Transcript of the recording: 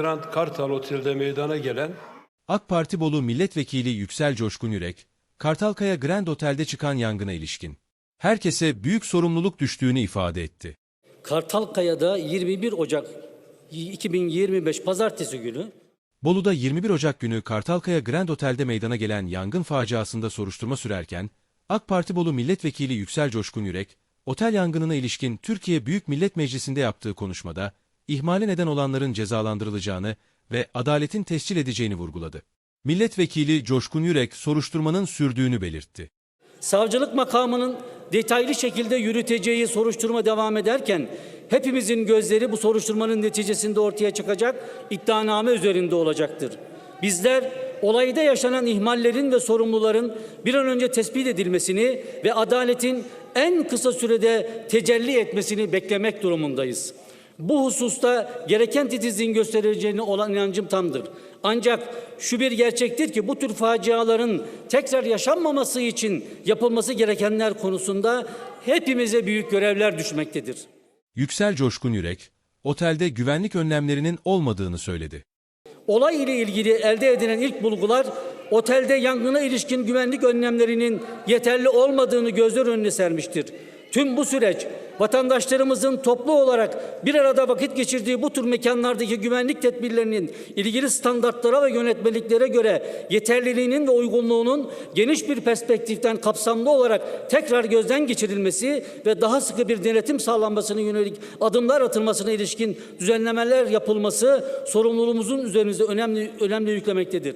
Grand Kartal Otel'de meydana gelen AK Parti Bolu Milletvekili Yüksel Coşkun Yürek, Kartalkaya Grand Otel'de çıkan yangına ilişkin herkese büyük sorumluluk düştüğünü ifade etti. Kartalkaya'da 21 Ocak 2025 Pazartesi günü Bolu'da 21 Ocak günü Kartalkaya Grand Otel'de meydana gelen yangın faciasında soruşturma sürerken, AK Parti Bolu Milletvekili Yüksel Coşkun Yürek, otel yangınına ilişkin Türkiye Büyük Millet Meclisi'nde yaptığı konuşmada, ihmale neden olanların cezalandırılacağını ve adaletin tescil edeceğini vurguladı. Milletvekili Coşkun Yürek soruşturmanın sürdüğünü belirtti. savcılık makamının detaylı şekilde yürüteceği soruşturma devam ederken hepimizin gözleri bu soruşturmanın neticesinde ortaya çıkacak iddianame üzerinde olacaktır. Bizler olayda yaşanan ihmallerin ve sorumluların bir an önce tespit edilmesini ve adaletin en kısa sürede tecelli etmesini beklemek durumundayız. Bu hususta gereken titizliğin gösterileceğine olan inancım tamdır. Ancak şu bir gerçektir ki bu tür faciaların tekrar yaşanmaması için yapılması gerekenler konusunda hepimize büyük görevler düşmektedir. Yüksel Coşkun Yürek, otelde güvenlik önlemlerinin olmadığını söyledi. Olay ile ilgili elde edilen ilk bulgular otelde yangına ilişkin güvenlik önlemlerinin yeterli olmadığını gözler önüne sermiştir. Tüm bu süreç vatandaşlarımızın toplu olarak bir arada vakit geçirdiği bu tür mekanlardaki güvenlik tedbirlerinin ilgili standartlara ve yönetmeliklere göre yeterliliğinin ve uygunluğunun geniş bir perspektiften kapsamlı olarak tekrar gözden geçirilmesi ve daha sıkı bir denetim sağlanmasına yönelik adımlar atılmasına ilişkin düzenlemeler yapılması sorumluluğumuzun üzerimize önemli önemli yüklemektedir.